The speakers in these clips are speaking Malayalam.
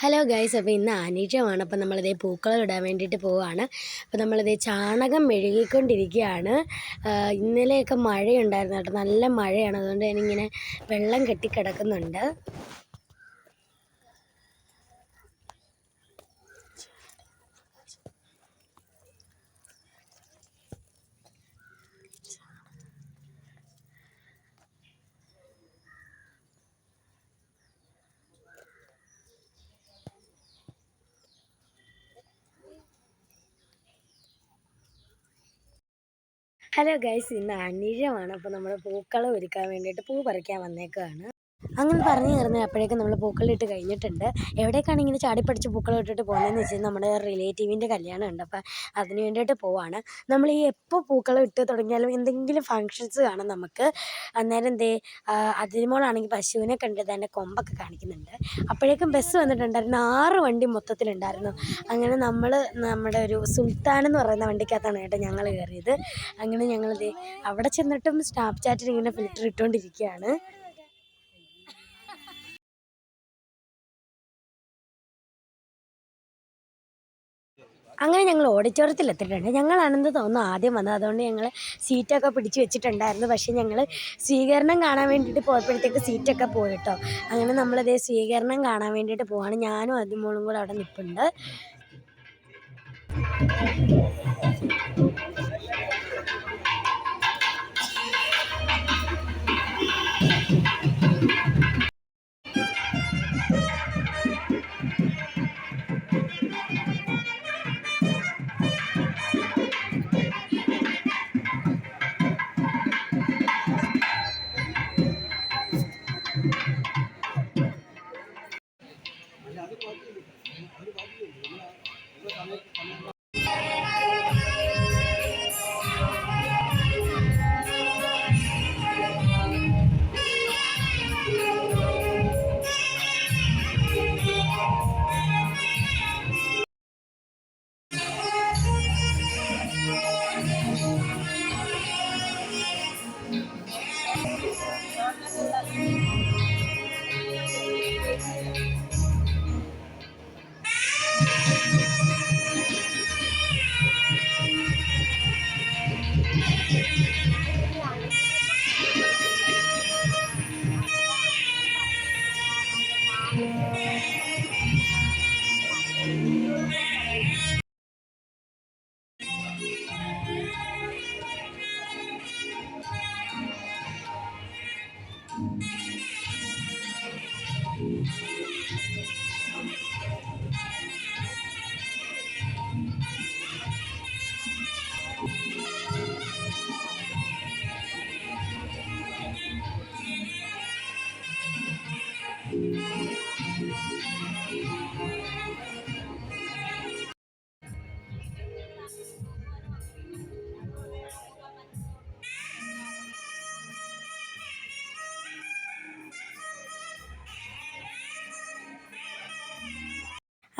ഹലോ ഗൈസ് അപ്പോൾ ഇന്ന് അനിഴമാണ് അപ്പോൾ നമ്മളിതേ പൂക്കളം ഇടാൻ വേണ്ടിയിട്ട് പോവുകയാണ് അപ്പോൾ നമ്മളിതേ ചാണകം മെഴുകിക്കൊണ്ടിരിക്കുകയാണ്. ഇന്നലെയൊക്കെ മഴയുണ്ടായിരുന്നു കേട്ടോ. നല്ല മഴയാണ്. അതുകൊണ്ട് ഞാനിങ്ങനെ വെള്ളം കെട്ടിക്കിടക്കുന്നുണ്ട്. ഹലോ ഗൈസ് ഇന്ന് അനിഴമാണ്. അപ്പോൾ നമ്മൾ പൂക്കളം ഒരുക്കാൻ വേണ്ടിയിട്ട് പൂ പറിക്കാൻ വന്നേക്കുകയാണ് അങ്ങനെ പറഞ്ഞു തീർന്ന് അപ്പോഴേക്കും നമ്മൾ പൂക്കളിട്ട് കഴിഞ്ഞിട്ടുണ്ട്. എവിടേക്കാണ് ഇങ്ങനെ ചാടിപ്പടിച്ച് പൂക്കൾ ഇട്ടിട്ട് പോകുന്നതെന്ന് വെച്ചാൽ നമ്മുടെ റിലേറ്റീവിന്റെ കല്യാണം ഉണ്ട്. അപ്പോൾ അതിന് വേണ്ടിയിട്ട് പോവാണ്. നമ്മൾ ഈ എപ്പോൾ പൂക്കളം ഇട്ട് തുടങ്ങിയാലും എന്തെങ്കിലും ഫങ്ഷൻസ് കാണും നമുക്ക്. അന്നേരം എന്തേ അതിരുമോളാണെങ്കിൽ പശുവിനെ കണ്ട് തന്നെ കൊമ്പൊക്കെ കാണിക്കുന്നുണ്ട്. അപ്പോഴേക്കും ബസ് വന്നിട്ടുണ്ടായിരുന്നു. ആറ് വണ്ടി മൊത്തത്തിലുണ്ടായിരുന്നു. അങ്ങനെ നമ്മൾ നമ്മുടെ ഒരു സുൽത്താൻ എന്ന് പറയുന്ന വണ്ടിക്കകത്താണ് കേട്ടോ ഞങ്ങൾ കയറിയത്. അങ്ങനെ ഞങ്ങളിത് അവിടെ ചെന്നിട്ടും സ്നാപ്പ് ചാറ്റിൽ ഇങ്ങനെ ഫിൽറ്റർ ഇട്ടുകൊണ്ടിരിക്കുകയാണ് അങ്ങനെ ഞങ്ങൾ ഓഡിറ്റോറിയത്തിൽ എത്തിയിട്ടുണ്ട്. ഞങ്ങളാണെന്ന് തോന്നുന്നു ആദ്യം വന്നത്. അതുകൊണ്ട് ഞങ്ങൾ സീറ്റൊക്കെ പിടിച്ച് വെച്ചിട്ടുണ്ടായിരുന്നു. പക്ഷേ ഞങ്ങൾ സ്വീകരണം കാണാൻ വേണ്ടിയിട്ട് പോയപ്പോഴത്തേക്ക് സീറ്റൊക്കെ പോയിട്ടോ. അങ്ങനെ നമ്മളിതേ സ്വീകരണം കാണാൻ വേണ്ടിയിട്ട് പോവാണ്. ഞാനും അതിമോളും കൂടെ അവിടെ നിൽപ്പുണ്ട്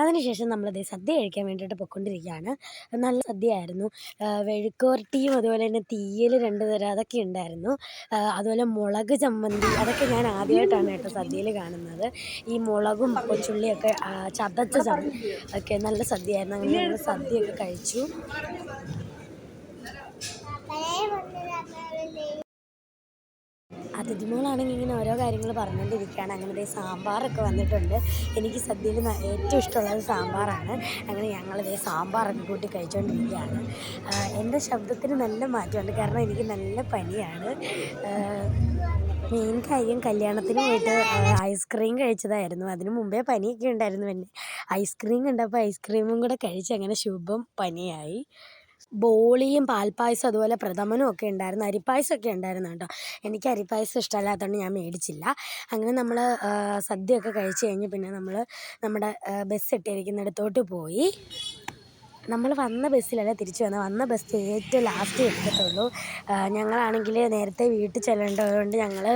അതിനുശേഷം നമ്മളത് സദ്യ കഴിക്കാൻ വേണ്ടിയിട്ട് പൊയ്ക്കൊണ്ടിരിക്കുകയാണ് നല്ല സദ്യയായിരുന്നു. വെഴുക്കോരട്ടിയും അതുപോലെ തന്നെ തീയൽ രണ്ട് തരം അതൊക്കെ ഉണ്ടായിരുന്നു. അതുപോലെ മുളക് ചമ്മന്തി അതൊക്കെ ഞാൻ ആദ്യമായിട്ടാണ് കേട്ടോ സദ്യയിൽ കാണുന്നത്. ഈ മുളകും കൊച്ചുള്ളിയൊക്കെ ചതച്ച ചമ്മന്തി ഒക്കെ നല്ല സദ്യയായിരുന്നു. അങ്ങനെ ഞങ്ങൾ സദ്യയൊക്കെ കഴിച്ചു. അതിഥിമോളാണെങ്കിൽ ഇങ്ങനെ ഓരോ കാര്യങ്ങൾ പറഞ്ഞുകൊണ്ടിരിക്കുകയാണ്. അങ്ങനെ സാമ്പാറൊക്കെ വന്നിട്ടുണ്ട്. എനിക്ക് സദ്യയിൽ ഏറ്റവും ഇഷ്ടമുള്ളത് സാമ്പാറാണ്. അങ്ങനെ ഞങ്ങളിതേ സാമ്പാറൊക്കെ കൂട്ടി കഴിച്ചുകൊണ്ടിരിക്കുകയാണ് എന്റെ ശബ്ദത്തിന് നല്ല മാറ്റമുണ്ട്. കാരണം എനിക്ക് നല്ല പനിയാണ്. മെയിൻ കാര്യം കല്യാണത്തിന് പോയിട്ട് ഐസ്ക്രീം കഴിച്ചതായിരുന്നു. അതിന് മുമ്പേ പനിയൊക്കെ ഉണ്ടായിരുന്നു. പിന്നെ ഐസ്ക്രീം കണ്ടപ്പോൾ ഐസ്ക്രീമും കൂടെ കഴിച്ച് അങ്ങനെ ശുഭം പനിയായി. ബോളിയും പാൽപ്പായസം അതുപോലെ പ്രഥമനും ഒക്കെ ഉണ്ടായിരുന്നു. അരിപ്പായസം ഒക്കെ ഉണ്ടായിരുന്നു കേട്ടോ. എനിക്ക് അരിപ്പായസം ഇഷ്ടമല്ലാത്തതുകൊണ്ട് ഞാൻ മേടിച്ചില്ല. അങ്ങനെ നമ്മൾ സദ്യയൊക്കെ കഴിച്ച് കഴിഞ്ഞ് പിന്നെ നമ്മൾ നമ്മുടെ ബസ് ഇട്ടിരിക്കുന്നിടത്തോട്ട് പോയി. നമ്മൾ വന്ന ബസ്സിലല്ല തിരിച്ചു വന്നത് വന്ന ബസ് ഏറ്റവും ലാസ്റ്റ് എടുക്കത്തുള്ളൂ ഞങ്ങളാണെങ്കിൽ നേരത്തെ വീട്ടിൽ ചെല്ലേണ്ടതുകൊണ്ട് ഞങ്ങൾ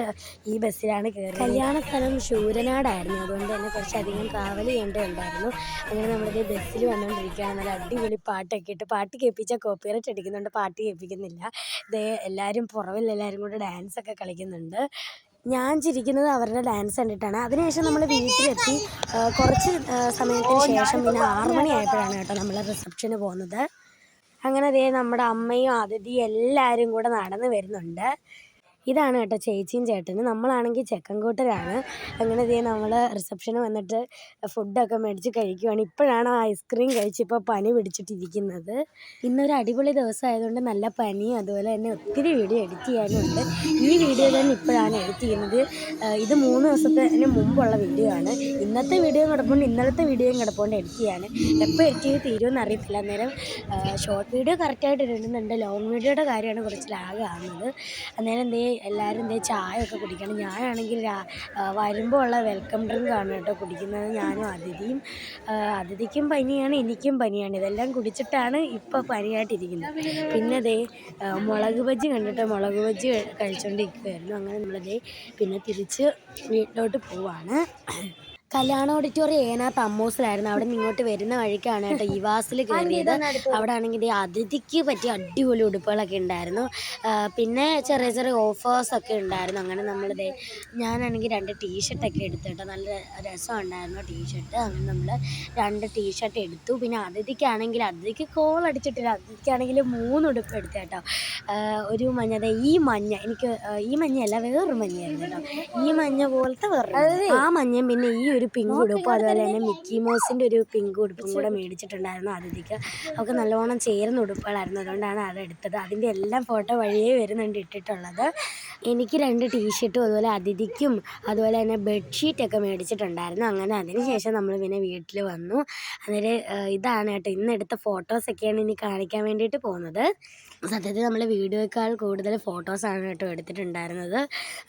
ഈ ബസ്സിലാണ് കയറി കല്യാണ സ്ഥലം ശൂരനാടായിരുന്നു. അതുകൊണ്ട് തന്നെ കുറച്ചധികം ട്രാവൽ ചെയ്യേണ്ടതുണ്ടായിരുന്നു. അങ്ങനെ നമ്മളിത് ബസ്സിൽ വന്നുകൊണ്ടിരിക്കുകയാണ് നല്ല അടിപൊളി പാട്ടൊക്കെ ഇട്ട് പാട്ട് കേൾപ്പിച്ചാൽ കോപ്പിറൈറ്റ് അടിക്കുന്നുണ്ട്. പാട്ട് കേൾപ്പിക്കുന്നില്ല. ഇത് എല്ലാവരും പുറവിൽ എല്ലാവരും കൂടെ ഡാൻസൊക്കെ കളിക്കുന്നുണ്ട്. ഞാൻ ചിരിക്കുന്നത് അവരുടെ ഡാൻസ് കണ്ടിട്ടാണ്. അതിനുശേഷം നമ്മൾ വീട്ടിലെത്തി. കുറച്ച് സമയത്തിന് ശേഷം പിന്നെ ആറു മണിയായപ്പോഴാണ് കേട്ടോ നമ്മൾ റിസപ്ഷന് പോകുന്നത്. അങ്ങനെ അതേ നമ്മുടെ അമ്മയും അതിഥിയും എല്ലാവരും കൂടെ നടന്നു വരുന്നുണ്ട്. ഇതാണ് കേട്ടോ ചേച്ചിയും ചേട്ടനും. നമ്മളാണെങ്കിൽ ചെക്കൻകൂട്ടരാണ് അങ്ങനെ ദേ നമ്മൾ റിസപ്ഷന് വന്നിട്ട് ഫുഡൊക്കെ മേടിച്ച് കഴിക്കുവാണ്. ഇപ്പോഴാണ് ഐസ്ക്രീം കഴിച്ച് ഇപ്പോൾ പനി പിടിച്ചിട്ടിരിക്കുന്നത്. ഇന്നൊരു അടിപൊളി ദിവസമായതുകൊണ്ട് നല്ല പനിയും അതുപോലെ തന്നെ ഒത്തിരി വീഡിയോ എഡിറ്റ് ചെയ്യാനുണ്ട്. ഈ വീഡിയോ തന്നെ ഇപ്പോഴാണ് എഡിറ്റ് ചെയ്യുന്നത്. ഇത് മൂന്ന് ദിവസത്തിന് മുമ്പുള്ള വീഡിയോ ആണ്. ഇന്നത്തെ വീഡിയോ കിടപ്പുകൊണ്ട് ഇന്നലത്തെ വീഡിയോയും കിടപ്പുകൊണ്ട് എഡിറ്റ് ചെയ്യാൻ. എപ്പോൾ എഡിറ്റ് ചെയ്ത് തീരുമെന്ന് അറിയത്തില്ല. അന്നേരം ഷോർട്ട് വീഡിയോ കറക്റ്റായിട്ട് ഇടുന്നുണ്ട്. ലോങ് വീഡിയോയുടെ കാര്യമാണ് കുറച്ച് ലാഗ് ആകുന്നത് അന്നേരം എന്തേ എല്ലാവരും ഇതേ ചായ ഒക്കെ കുടിക്കണം. ഞാനാണെങ്കിൽ വരുമ്പോൾ ഉള്ള വെൽക്കം ഡ്രിങ്ക് ആണ് കേട്ടോ കുടിക്കുന്നത് ഞാനും അതിഥിയും. അതിഥിക്കും പനിയാണ് എനിക്കും പനിയാണ്. ഇതെല്ലാം കുടിച്ചിട്ടാണ് ഇപ്പോൾ പനിയായിട്ടിരിക്കുന്നത്. പിന്നെ ദേ മുളക് ബജ്ജി കണ്ടിട്ട്? മുളക് ബജ്ജി കഴിച്ചുകൊണ്ടിരിക്കുമായിരുന്നു അങ്ങനെ നമ്മളതേ പിന്നെ തിരിച്ച് വീട്ടിലോട്ട് പോവാണ്. കല്യാണ ഓഡിറ്റോറിയം ഏനാത്ത് അമ്മൂസിലായിരുന്നു അവിടെ നിന്ന് ഇങ്ങോട്ട് വരുന്ന വഴിക്കാണ് കേട്ടോ ഇവാസിൽ കയറിയത് അവിടെ ആണെങ്കിൽ അതിഥിക്ക് പറ്റിയ അടിപൊളി ഉടുപ്പുകളൊക്കെ ഉണ്ടായിരുന്നു. പിന്നെ ചെറിയ ചെറിയ ഓഫേഴ്സ് ഒക്കെ ഉണ്ടായിരുന്നു. അങ്ങനെ നമ്മൾ ഞാനാണെങ്കിൽ രണ്ട് ടീഷർട്ടൊക്കെ എടുത്തു കേട്ടോ. നല്ല രസം ഉണ്ടായിരുന്നു ടീഷർട്ട് അങ്ങനെ നമ്മൾ രണ്ട് ടീഷർട്ട് എടുത്തു. പിന്നെ അതിഥിക്കാണെങ്കിൽ അതിഥിക്ക് കോൾ അടിച്ചിട്ടില്ല. അതിഥിക്കാണെങ്കിൽ മൂന്ന് ഉടുപ്പ് എടുത്തു കേട്ടോ. ഒരു മഞ്ഞ. അതെ ഈ മഞ്ഞ. എനിക്ക് ഈ ഈ മഞ്ഞയല്ല വേറൊരു മഞ്ഞയായിരുന്നു കേട്ടോ. ഈ മഞ്ഞ പോലത്തെ വേറെ ആ മഞ്ഞയും പിന്നെ ഈ ഒരു പിങ്ക് ഉടുപ്പും അതുപോലെ തന്നെ. മിക്കി മൗസിന്റെ ഒരു പിങ്ക് ഉടുപ്പും കൂടെ മേടിച്ചിട്ടുണ്ടായിരുന്നു അതിഥിക്ക് അവൾക്ക് നല്ലോണം ചേർന്ന ഉടുപ്പുകളായിരുന്നു. അതുകൊണ്ടാണ് അത് എടുത്തത്. അതിന്റെ എല്ലാം ഫോട്ടോ വഴിയേ വരുന്നുണ്ട് ഇട്ടിട്ടുള്ളത്. എനിക്ക് രണ്ട് ടീഷർട്ടും അതുപോലെ അതിഥിക്കും അതുപോലെ തന്നെ ബെഡ്ഷീറ്റൊക്കെ മേടിച്ചിട്ടുണ്ടായിരുന്നു. അങ്ങനെ അതിന് ശേഷം നമ്മൾ പിന്നെ വീട്ടിൽ വന്നു. അന്നേരം ഇതാണ് കേട്ടോ ഇന്നെടുത്ത ഫോട്ടോസൊക്കെയാണ് ഇനി കാണിക്കാൻ വേണ്ടിയിട്ട് പോകുന്നത്. സത്യത്തിൽ നമ്മൾ വീഡിയോയേക്കാൾ കൂടുതൽ ഫോട്ടോസാണ് കേട്ടോ എടുത്തിട്ടുണ്ടായിരുന്നത്.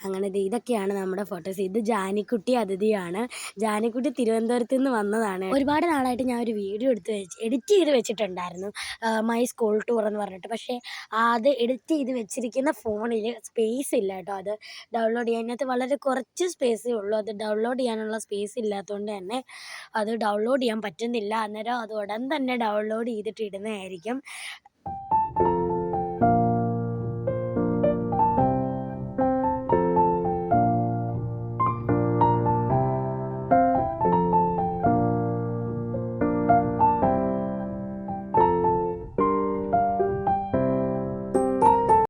അങ്ങനെ ഇത് ഇതൊക്കെയാണ് നമ്മുടെ ഫോട്ടോസ്. ഇത് ജാനിക്കുട്ടി അതിഥിയാണ്. ജാനിക്കുട്ടി തിരുവനന്തപുരത്ത് നിന്ന് വന്നതാണ്. ഒരുപാട് നാളായിട്ട് ഞാൻ ഒരു വീഡിയോ എടുത്ത് വെച്ച് എഡിറ്റ് ചെയ്ത് വെച്ചിട്ടുണ്ടായിരുന്നു. മൈ സ്കൂൾ ടൂർ എന്ന് പറഞ്ഞിട്ട്. പക്ഷേ അത് എഡിറ്റ് ചെയ്ത് വെച്ചിരിക്കുന്ന ഫോണിൽ സ്പേസ് ഇല്ല കേട്ടോ അത്. ഡൗൺലോഡ് ചെയ്യാൻ അതിനകത്ത് വളരെ കുറച്ച് സ്പേസേ ഉള്ളൂ. അത് ഡൗൺലോഡ് ചെയ്യാനുള്ള സ്പേസ് ഇല്ലാത്തതുകൊണ്ട് തന്നെ അത് ഡൗൺലോഡ് ചെയ്യാൻ പറ്റുന്നില്ല. അന്നേരം അത് ഉടൻ തന്നെ ഡൗൺലോഡ് ചെയ്തിട്ട് ഇടുന്നതായിരിക്കും.